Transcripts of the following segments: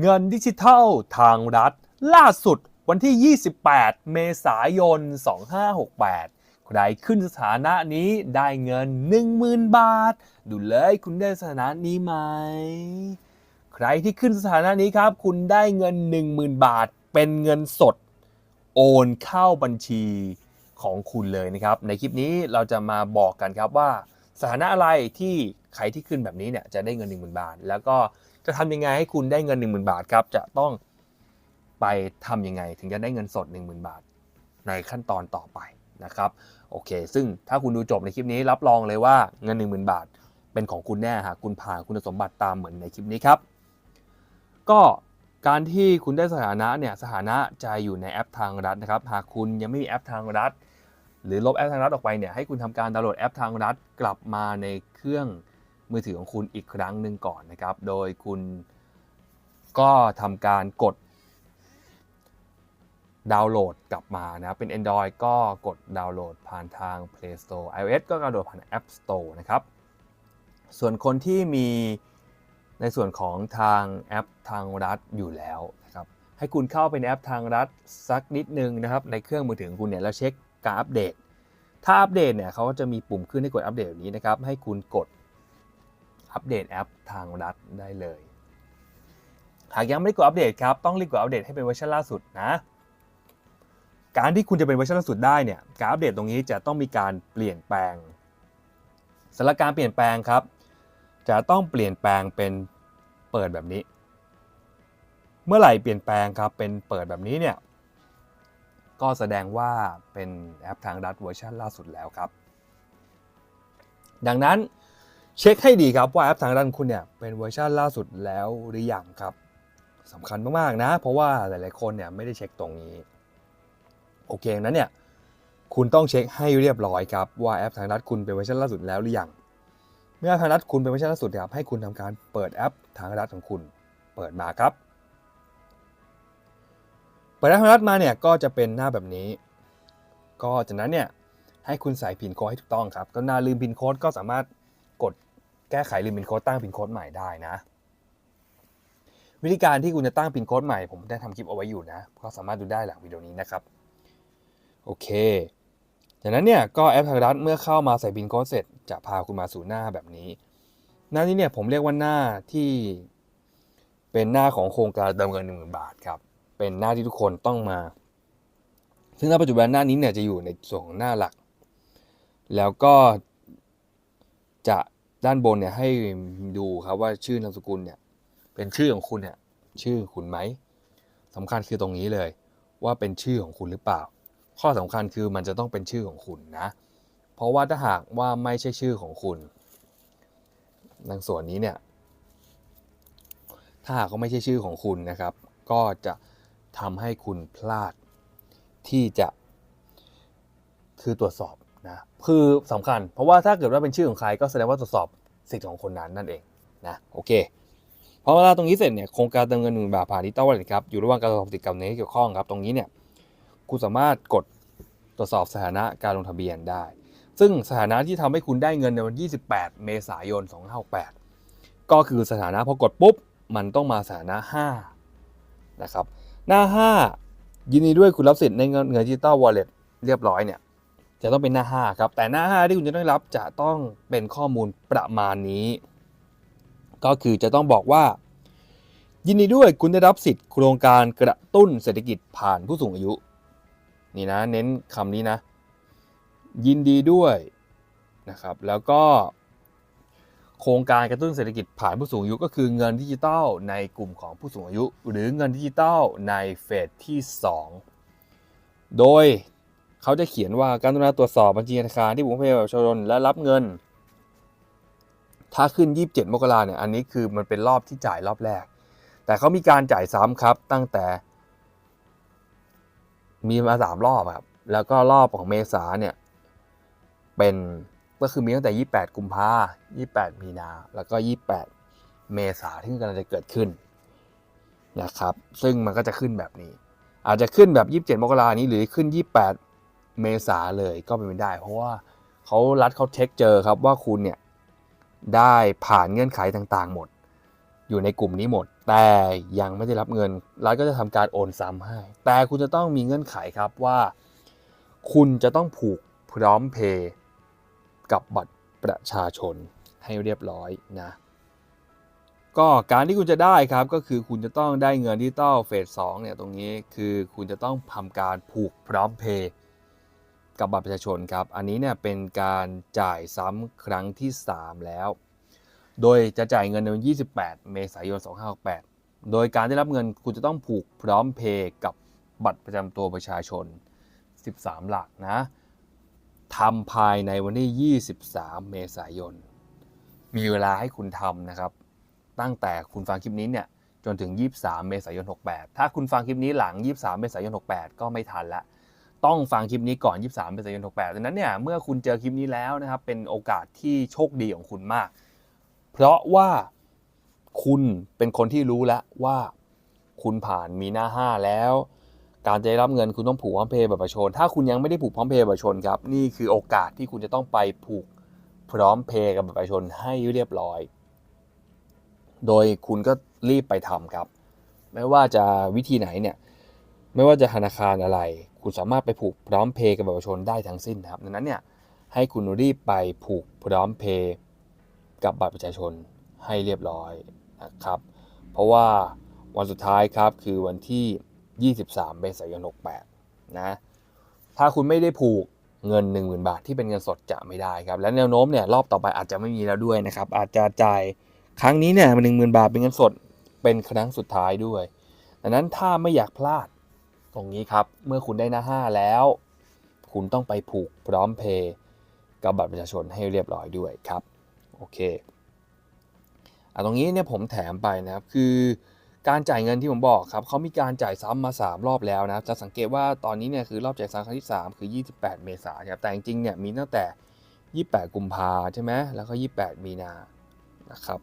เงินดิจิทัลทางรัฐ ล่าสุดวันที่ 28 เมษายน 2568 ใครขึ้นสถานะนี้ได้เงิน 10,000 บาท ดูเลยคุณได้สถานะนี้ไหม ใครที่ขึ้นสถานะนี้ครับ คุณได้เงิน 10,000 บาท เป็นเงินสด โอนเข้าบัญชีของคุณเลยนะครับ ในคลิปนี้เราจะมาบอกกันครับว่า สถานะอะไรที่ใครที่ขึ้นแบบนี้เนี่ยจะได้เงิน 10,000 บาท แล้วก็จะทำยังไงให้คุณได้เงิน 10,000 บาทครับ จะต้องไปทำยังไงถึงจะได้เงินสด 10,000 บาท ในขั้นตอนต่อไปนะครับโอเค ซึ่งถ้าคุณดูจบในคลิปนี้รับรองเลยว่าเงิน 10,000 บาท เป็นของคุณแน่หากคุณผ่านคุณสมบัติตามเหมือนในคลิปนี้ครับ ก็การที่คุณได้สถานะเนี่ยสถานะจะอยู่ในแอปทางรัฐนะครับ หากคุณยังไม่มีแอปทางรัฐ หรือลบแอปทางรัฐออกไปเนี่ยให้คุณทำการดาวน์โหลดแอปทางรัฐกลับมาในเครื่องมือถือของคุณอีกครั้งหนึ่งก่อนนะครับ โดยคุณก็ทำการกดดาวน์โหลดกลับมานะครับเป็น Android ก็กดดาวน์โหลดผ่านทาง Play Store iOS ก็ดาวน์โหลดผ่าน App Store นะครับ ส่วนคนที่มีในส่วนของทางแอปทางรัฐอยู่แล้วนะครับให้คุณเข้าไปในแอปทางรัฐสักนิดนึงนะครับในเครื่องมือถือของคุณเนี่ยแล้วเช็ค การอัปเดต ถ้าอัปเดตเนี่ยเขาจะมีปุ่มขึ้นให้กดอัปเดตแบบนี้นะครับ ให้คุณกดอัปเดตแอปทางรัฐได้เลย หากยังไม่ได้กดอัปเดตครับ ต้องรีบกดอัปเดตให้เป็นเวอร์ชันล่าสุดนะ การที่คุณจะเป็นเวอร์ชันล่าสุดได้เนี่ยการอัปเดตตรงนี้จะต้องมีการเปลี่ยนแปลงสำหรับการเปลี่ยนแปลงครับ จะต้องเปลี่ยนแปลงเป็นเปิดแบบนี้ เมื่อไหร่เปลี่ยนแปลงครับเป็นเปิดแบบนี้เนี่ย ก็แสดงว่าเป็นแอปทางรัฐเวอร์ชันล่าสุดแล้วครับ ดังนั้นเช็คให้ดีครับว่าแอปทางรัฐคุณเนี่ยเป็นเวอร์ชันล่าสุดแล้วหรือยังครับสำคัญมากๆนะ เพราะว่าหลายๆคนเนี่ยไม่ได้เช็คตรงนี้ โอเคนั้นเนี่ยคุณต้องเช็คให้เรียบร้อยครับว่าแอปทางรัฐคุณเป็นเวอร์ชันล่าสุดแล้วหรือยังเมื่อทางรัฐคุณเป็นเวอร์ชันล่าสุดครับให้คุณทำการเปิดแอปทางรัฐของคุณเปิดมาครับ เปิดแอปทางรัฐมาเนี่ยก็จะเป็นหน้าแบบนี้ ก็จากนั้นเนี่ยให้คุณใส่พินโค้ดให้ถูกต้องครับก็นาลืมพินโค้ดก็สามารถกดแก้ไขลืมพินโค้ดตั้งพินโค้ดใหม่ได้นะ วิธีการที่คุณจะตั้งพินโค้ดใหม่ผมได้ทำคลิปเอาไว้อยู่นะ ก็สามารถดูได้หลังวิดีโอนี้นะครับ โอเค จากนั้นเนี่ยก็แอปทางรัฐเมื่อเข้ามาใส่พินโค้ดเสร็จจะพาคุณมาสู่หน้าแบบนี้ หน้านี้เนี่ยผมเรียกว่าหน้าที่เป็นหน้าของโครงการเติมเงินหนึ่งหมื่นบาทครับ เป็นหน้าที่ทุกคนต้องมา ซึ่งณปัจจุบันหน้านี้เนี่ยจะอยู่ในส่วนของหน้าหลัก แล้วก็จะด้านบนเนี่ยให้ดูครับว่าชื่อนามสกุลเนี่ยเป็นชื่อของคุณเนี่ยชื่อคุณไหมสำคัญคือตรงนี้เลย ว่าเป็นชื่อของคุณหรือเปล่า ข้อสำคัญคือมันจะต้องเป็นชื่อของคุณนะ เพราะว่าถ้าหากว่าไม่ใช่ชื่อของคุณในส่วนนี้เนี่ยถ้าหากว่าไม่ใช่ชื่อของคุณนะครับ ก็จะ ทำให้คุณพลาดที่จะคือตรวจสอบนะคือสำคัญ เพราะว่าถ้าเกิดว่าเป็นชื่อของใครก็แสดงว่าตรวจสอบสิทธิ์ของคนนั้นนั่นเองนะโอเคพอเวลาตรงนี้เสร็จเนี่ยโครงการเติมเงินหนึ่งบาทผ่านดิจิตอลวอลเล็ตครับอยู่ระหว่างการตรวจสอบสิทธิ์กับในที่เกี่ยวข้องครับตรงนี้เนี่ยคุณสามารถกดตรวจสอบสถานะการลงทะเบียนได้ ซึ่งสถานะที่ทำให้คุณได้เงินในวัน 28 เมษายน 2568 ก็คือสถานะพอกดปุ๊บมันต้องมาสถานะ 5 นะครับ หน้า 5 ยินดีด้วยคุณรับสิทธิ์ในเงินเงินดิจิตอลวอลเล็ตเรียบร้อยเนี่ยจะต้องเป็นหน้า 5 ครับ แต่หน้า 5 ที่คุณจะได้รับจะต้องเป็นข้อมูลประมาณนี้ ก็คือจะต้องบอกว่า ยินดีด้วยคุณได้รับสิทธิ์โครงการกระตุ้นเศรษฐกิจผ่านผู้สูงอายุ นี่นะ เน้นคำนี้นะ ยินดีด้วยนะครับ แล้วก็ โครงการกระตุ้นเศรษฐกิจผ่านผู้สูงอายุก็คือเงินดิจิทัลในกลุ่มของผู้สูงอายุ หรือเงินดิจิทัลในเฟสที่ 2 โดยเขาจะเขียนว่าการตุนาตรวจสอบบัญชีธนาคารที่บุคคลประชาชนและรับเงิน ถ้าขึ้น 27 มกราเนี่ยอันนี้คือมันเป็นรอบที่จ่ายรอบแรก แต่เขามีการจ่ายซ้ำครับตั้งแต่ มีมาสามรอบครับแล้วก็รอบของเมษาเนี่ยเป็น ก็คือมีตั้งแต่ 28 กุมภา28 มีนา แล้วก็ 28 เมษาที่กำลังจะเกิดขึ้นนะครับ ซึ่งมันก็จะขึ้นแบบนี้ อาจจะขึ้นแบบ 27 มกรานี้หรือขึ้น 28 เมษาเลยก็เป็นไปได้ เพราะว่าเขารัดเขาเช็คเจอครับว่าคุณเนี่ยได้ผ่านเงื่อนไขต่างๆ หมด อยู่ในกลุ่มนี้หมด แต่ยังไม่ได้รับเงิน รัฐก็จะทำการโอนซ้ำให้ แต่คุณจะต้องมีเงื่อนไขครับว่า คุณจะต้องผูกพร้อมเพย์ กับบัตรประชาชนให้เรียบร้อยนะก็การที่คุณจะได้ครับก็คือคุณจะต้องได้เงินดิจิตอลเฟสสองเนี่ยตรงนี้คือคุณจะต้องทำการผูกพร้อมเพย์กับบัตรประชาชนครับ อันนี้เนี่ยเป็นการจ่ายซ้ำครั้งที่ 3 แล้ว โดยจะจ่ายเงินในวันที่28 เมษายน 2568 โดยการได้รับเงินคุณจะต้องผูกพร้อมเพย์กับบัตรประจำตัวประชาชน 13 หลักนะ ทำภายในวันที่ 23 เมษายน มีเวลาให้คุณทำนะครับ ตั้งแต่คุณฟังคลิปนี้เนี่ยจนถึง 23 เมษายน 68 ถ้าคุณฟังคลิปนี้หลัง 23 เมษายน 68 ก็ไม่ทันละ ต้องฟังคลิปนี้ก่อน 23 เมษายน 68ดังนั้นเนี่ย เมื่อคุณเจอคลิปนี้แล้วนะครับ เป็นโอกาสที่โชคดีของคุณมาก เพราะว่าคุณเป็นคนที่รู้แล้วว่า คุณผ่านมีหน้า 5 แล้ว การจะได้รับเงินคุณต้องผูกพร้อมเพย์บัตรประชาชน ถ้าคุณยังไม่ได้ผูกพร้อมเพย์บัตรประชาชนครับ นี่คือโอกาสที่คุณจะต้องไปผูกพร้อมเพย์กับบัตรประชาชนให้เรียบร้อย โดยคุณก็รีบไปทำครับ ไม่ว่าจะวิธีไหนเนี่ย ไม่ว่าจะธนาคารอะไร คุณสามารถไปผูกพร้อมเพย์กับบัตรประชาชนได้ทั้งสิ้นนะครับดังนั้นเนี่ยให้คุณรีบไปผูกพร้อมเพย์กับบัตรประชาชนให้เรียบร้อยนะครับ เพราะว่าวันสุดท้ายครับคือวันที่ 23เมษายน68นะถ้าคุณไม่ได้ผูกเงิน 10,000 บาทที่เป็นเงินสดจะไม่ได้ครับ และแนวโน้มเนี่ยรอบต่อไปอาจจะไม่มีแล้วด้วยนะครับ อาจจะจ่ายครั้งนี้เนี่ยหนึ่งหมื่นบาทเป็นเงินสดเป็นครั้งสุดท้ายด้วยดังนั้นถ้าไม่อยากพลาดตรงนี้ครับ เมื่อคุณได้หน้า5แล้ว คุณต้องไปผูกพร้อมเพย์กับบัตรประชาชนให้เรียบร้อยด้วยครับ โอเคอะตรงนี้เนี่ยผมแถมไปนะครับ คือ การจ่ายเงินที่ผมบอกครับเขามีการจ่ายซ้ำมา 3 รอบแล้วนะจะสังเกตว่าตอนนี้เนี่ยคือรอบจ่ายซ้ำครั้งที่ 3 คือ 28 เมษายนครับแต่จริงๆเนี่ยมีตั้งแต่ 28 กุมภาใช่ไหมแล้วก็ 28 มีนานะครับ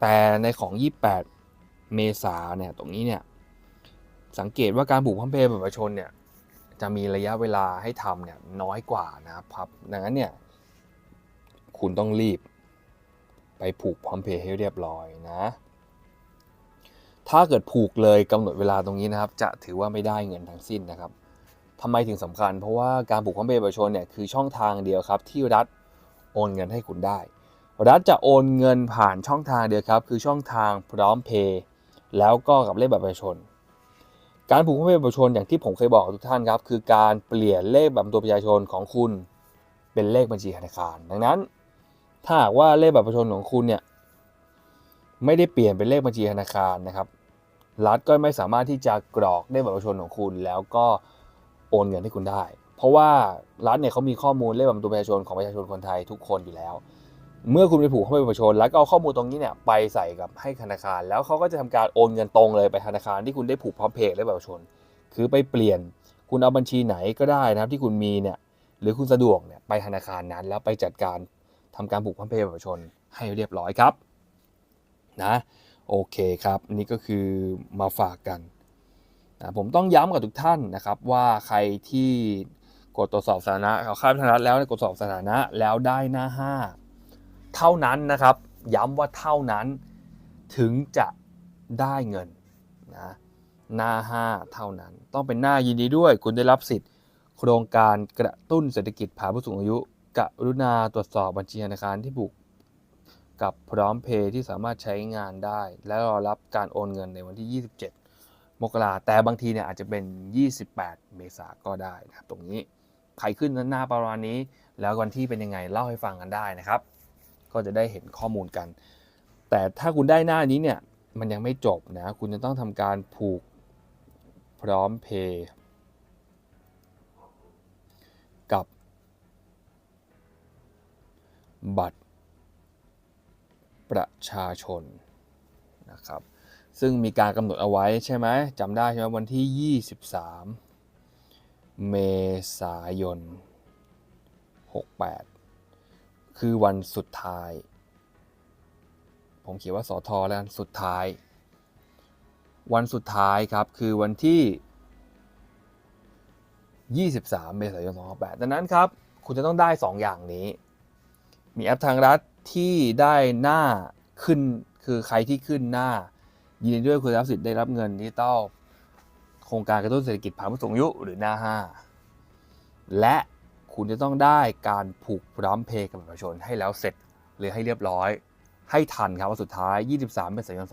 แต่ในของ 28 เมษาเนี่ยตรงนี้เนี่ยสังเกตว่าการผูกพร้อมเพย์บัประชาชนเนี่ยจะมีระยะเวลาให้ทำเนี่ยน้อยกว่านะครับดังนั้นเนี่ยคุณต้องรีบไปผูกพร้อมเพย์ให้เรียบร้อยนะ ถ้าเกิดผูกเลยกำหนดเวลาตรงนี้นะครับ จะถือว่าไม่ได้เงินทั้งสิ้นนะครับทำไมถึงสำคัญ เพราะว่าการผูกพร้อมเพย์บัตรประชาชนเนี่ยคือช่องทางเดียวครับ ที่รัฐโอนเงินให้คุณได้ รัฐจะโอนเงินผ่านช่องทางเดียวครับ คือช่องทางพร้อมเพย์แล้วก็กับเลขบัตรประชาชน การผูกพร้อมเพย์บัตรประชาชนอย่างที่ผมเคยบอกทุกท่านครับ คือการเปลี่ยนเลขบัตรประชาชนของคุณเป็นเลขบัญชีธนาคาร ดังนั้น ถ้าหากว่าเลขบัตรประชาชนของคุณเนี่ย ไม่ได้เปลี่ยนเป็นเลขบัญชีธนาคารนะครับ รัฐก็ไม่สามารถที่จะกรอกเลขบัตรประชาชนของคุณ แล้วก็โอนเงินให้คุณได้ เพราะว่ารัฐเนี่ยเขามีข้อมูลเลขบัตรประชาชนของประชาชนคนไทยทุกคนอยู่แล้ว เมื่อคุณไปผูกเข้าไปบัตรประชาชนแล้วก็เอาข้อมูลตรงนี้เนี่ยไปใส่กับให้ธนาคาร แล้วเขาก็จะทำการโอนเงินตรงเลยไปธนาคารที่คุณได้ผูกพร้อมเพย์เลขบัตรประชาชน คือไปเปลี่ยนคุณเอาบัญชีไหนก็ได้นะครับที่คุณมีเนี่ยหรือคุณสะดวกเนี่ยไปธนาคารนั้น แล้วไปจัดการทำการผูกพร้อมเพย์บัตรประชาชนให้เรียบร้อยครับ นะโอเคครับนี่ก็คือมาฝากกันนะผมต้องย้ำกับทุกท่านนะครับว่าใครที่กดตรวจสอบสถานะเขาข้ามธนัตแล้วกดตรวจสอบสถานะแล้วได้หน้า 5 เท่านั้นนะครับ ย้ำว่าเท่านั้นถึงจะได้เงินนะหน้า 5 เท่านั้น ต้องเป็นหน้ายินดีด้วย คุณได้รับสิทธิ์ โครงการกระตุ้นเศรษฐกิจผ่าผู้สูงอายุกรุณาตรวจสอบบัญชีธนาคารที่ผูก กับพร้อมเพย์ที่สามารถใช้งานได้ และรอรับการโอนเงินในวันที่ 27 มกราแต่บางทีเนี่ยอาจจะเป็น 28 เมษาก็ได้นะครับ ตรงนี้ใครขึ้นหน้าประมาณนี้ แล้ววันที่เป็นยังไงเล่าให้ฟังกันได้นะครับ ก็จะได้เห็นข้อมูลกัน แต่ถ้าคุณได้หน้านี้เนี่ยมันยังไม่จบนะ คุณจะต้องทำการผูกพร้อมเพย์กับบัตร ประชาชนนะครับซึ่งมีการกำหนดเอาไว้ใช่ไหมจำได้ใช่ไหมวันที่ 23 เมษายน 68 คือวันสุดท้าย ผมเขียนว่าสอทอแล้วสุดท้าย วันสุดท้ายครับคือวันที่ 23 เมษายน2568ดังนั้นครับ คุณจะต้องได้ 2 อย่างนี้ มีแอปทางรัฐ ที่ได้หน้าขึ้นคือใครที่ขึ้นหน้ายินดีด้วยคุณได้รับสิทธิ์ได้รับเงินดิจิตอลโครงการกระตุ้นเศรษฐกิจผ่านผู้สูงอายุหรือหน้า5และคุณจะต้องได้การผูกพร้อมเพย์กับประชาชนให้แล้วเสร็จหรือให้เรียบร้อย ให้ทันครับวันสุดท้าย 23เมษายน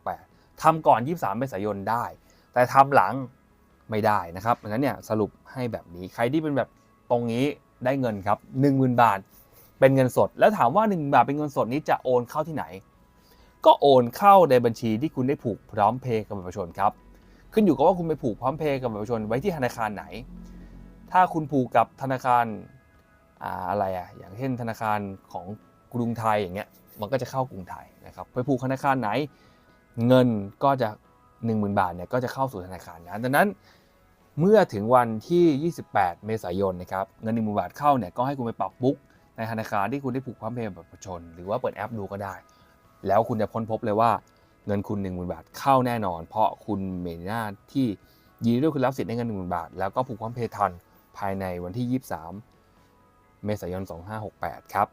2568ทำก่อน 23เมษายนได้ แต่ทำหลังไม่ได้นะครับดังนั้นเนี่ยสรุปให้แบบนี้ใครที่เป็นแบบตรงนี้ได้เงินครับ 10,000 บาท เป็นเงินสด แล้วถามว่า 1 บาทเป็นเงินสดนี้จะโอนเข้าที่ไหน ก็โอนเข้าในบัญชีที่คุณได้ผูกพร้อมเพย์กับบัตรประชาชนครับ ขึ้นอยู่กับว่าคุณไปผูกพร้อมเพย์กับบัตรประชาชนไว้ที่ธนาคารไหน ถ้าคุณผูกกับธนาคารอาอะไรอะอย่างเช่นธนาคารของกรุงไทยอย่างเงี้ย มันก็จะเข้ากรุงไทยนะครับ ไปผูกธนาคารไหน เงินก็จะ 10,000 บาทเนี่ยก็จะเข้าสู่ธนาคารนั้นดังนั้นเมื่อถึงวันที่ 28 เมษายนนะครับ เงิน 10,000 บาทเข้าเนี่ย ก็ให้คุณไปปรับบุ๊ก ในธนาคารที่คุณได้ผูกพร้อมเพย์กับบประชาชน หรือว่าเปิดแอปดูก็ได้ แล้วคุณจะค้นพบเลยว่าเงินคุณ10,000บาทเข้าแน่นอน เพราะคุณมีหน้าที่ยินดีด้วยคุณรับสิทธิ์ได้เงิน10,000 บาท แล้วก็ผูกพร้อมเพย์ทันภายในวันที่ 23 เมษายน 2568 ครับ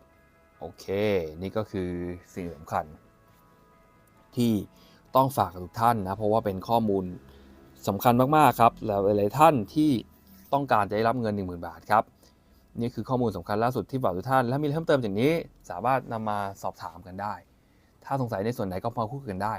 โอเค นี่ก็คือสิ่งสำคัญ ที่ต้องฝากกับทุกท่านนะ เพราะว่าเป็นข้อมูลสำคัญมาก ๆ ครับแล้วหลายๆท่านที่ต้องการจะได้รับเงิน 10,000 บาทครับ นี่คือข้อมูลสำคัญล่าสุดที่ฝากทุกท่าน และมีอะไรเพิ่มเติมอย่างนี้ สามารถนำมาสอบถามกันได้ ถ้าสงสัยในส่วนไหนก็มาคุยกันได้